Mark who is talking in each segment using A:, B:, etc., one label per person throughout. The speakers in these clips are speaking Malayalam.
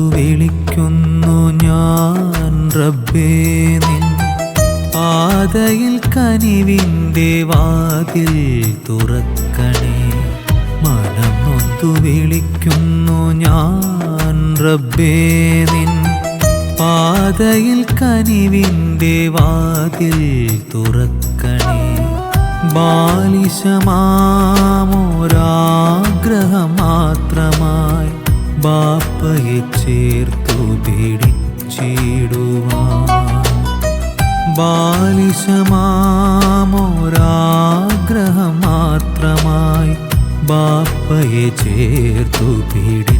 A: നൊന്തു വിളിക്കുന്നു ഞാൻ റബ്ബേ നിൻ പാതയിൽ കനിവിന്റെ വാതിൽ തുറക്കണേ. മനം നൊന്തു വിളിക്കുന്നു ഞാൻ റബ്ബേ നിൻ പാതയിൽ കനിവിന്റെ വാതിൽ തുറക്കണേ. ബാലിശമാമോരാഗ്രഹം മാത്രമായി ബാപ്പയെ ചേർത്തു പിടിച്ചിടുവാൻ. ബാലിശമാമോരാഗ്രഹം മാത്രമായി ബാപ്പയെ ചേർത്തു പിടിച്ചിടുവാൻ.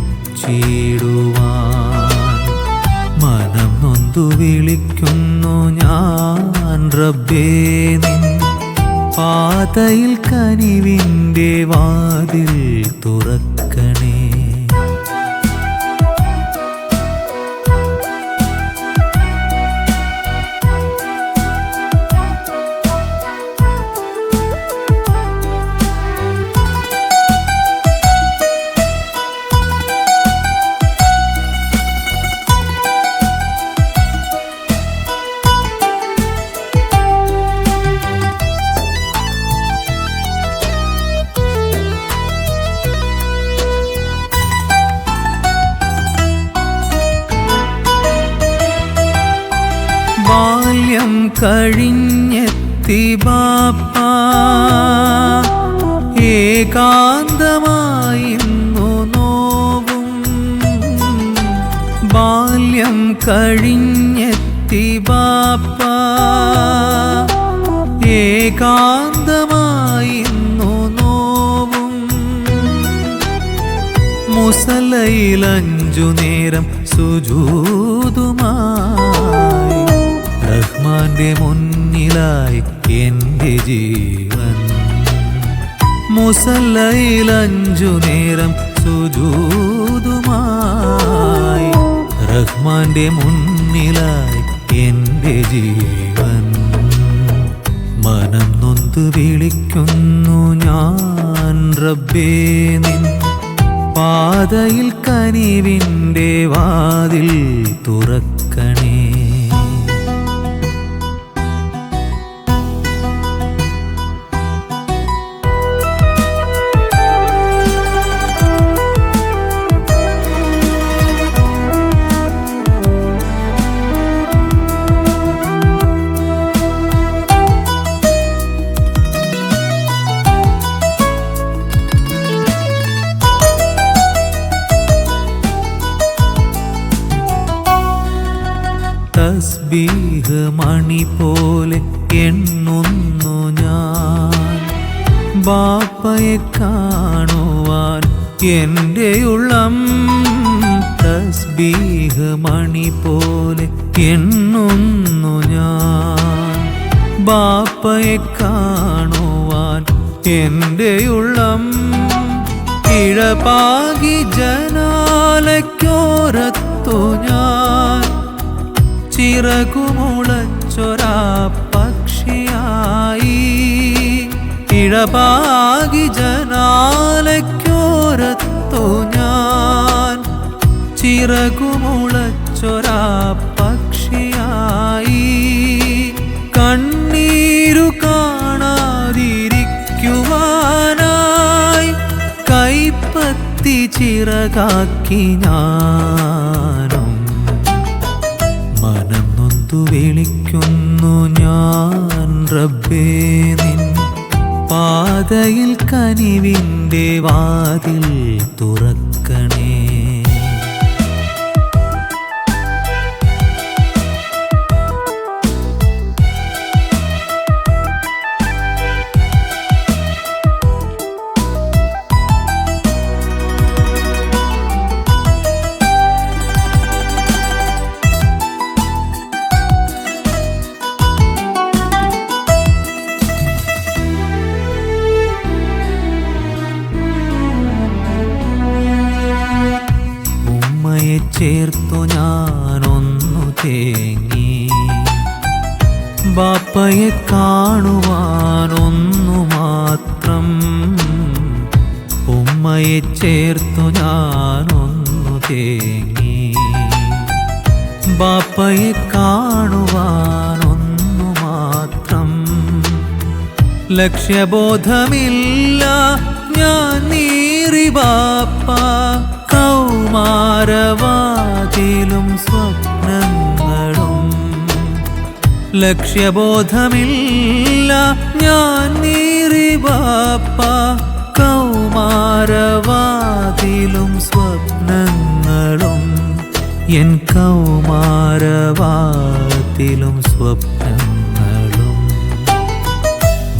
A: മനം നൊന്തു വിളിക്കുന്നു ഞാൻ റബ്ബേ പാതയിൽ കനിവിന്റെ വാതിൽ തുറക്കണേ ബാല്യം കഴിഞ്ഞെത്തി ബാപ്പ. ഏകാന്തമായിന്നു നോവും. ബാല്യം കഴിഞ്ഞെത്തി ബാപ്പ. ഏകാന്തമായിന്നു നോവും. മുസലയിലഞ്ചു നേരം സുജൂതുമായി റഹ്മാന്റെ മുന്നിലായി എന്റെ ജീവൻ. മുസല്ലയിൽ അഞ്ചു നേരം സുജൂതുമായി. റഹ്മാന്റെ മുന്നിലായി എന്റെ ജീവൻ. മനം നൊന്ത് വിളിക്കുന്നു ഞാൻ റബ്ബേ നിൻ. പാതയിൽ കനിവിന്റെ വാതിൽ തുറക്കണേ. തസ്ബീഹ് മണി പോലെ എണ്ണുന്നു ഞാൻ. ബാപ്പയെ കാണുവാൻ എന്റെ ഉള്ളം തസ്ബീഹ് മണി പോലെ എണ്ണുന്നു ഞാൻ. ബാപ്പയെ കാണുവാൻ എന്റെ ഉള്ളം ഇഴപാകി ജനാലയ്ക്കോരത്തു ചിറകുമുളച്ചൊരാ പക്ഷിയായി ഇഴപാകി ജനാലയ്ക്കോരത്തു ഞാൻ. ചിറകുമുളച്ചൊരാ പക്ഷിയായി കണ്ണീരു കാണാതിരിക്കുവാനായി കൈപ്പത്തി ചിറകാക്കി ഞാനും നൊന്തു വിളിക്കുന്നു ഞാൻ റബ്ബേ നിൻ പാതയിൽ കനിവിന്റെ വാതിൽ തുറക്കണേ. ചേർത്തു ഞാനൊന്നു തേങ്ങി. ബാപ്പയെ കാണുവാനൊന്നു മാത്രം ഉമ്മയെ ചേർത്തു ഞാനൊന്നു തേങ്ങി. ബാപ്പയെ കാണുവാനൊന്നു മാത്രം ലക്ഷ്യബോധമില്ല ഞാൻ നീറി ബാപ്പ. കൗമാരവാതിലും സ്വപ്നങ്ങളും. ലക്ഷ്യബോധമില്ല ഞാൻ നീറി ബാപ്പ കൗമാരവാതിലും സ്വപ്നങ്ങളും. എൻ കൗമാരവാതിലും സ്വപ്നങ്ങളും.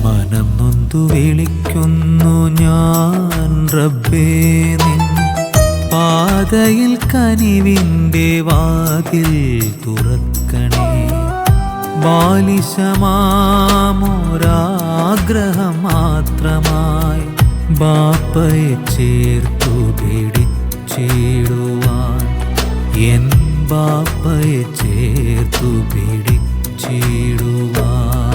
A: മനം നൊന്തു വിളിക്കുന്നു ഞാൻ റബ്ബേ നിൻ പാതയിൽ കനിവിന്റെ വാതിൽ തുറക്കണേ. ബാലിശമാമോരാഗ്രഹം മാത്രമായി ബാപ്പയെ ചേർത്തു പിടിച്ചിടുവാൻ. എൻ ബാപ്പയെ ചേർത്തു പിടിച്ചിടുവാൻ.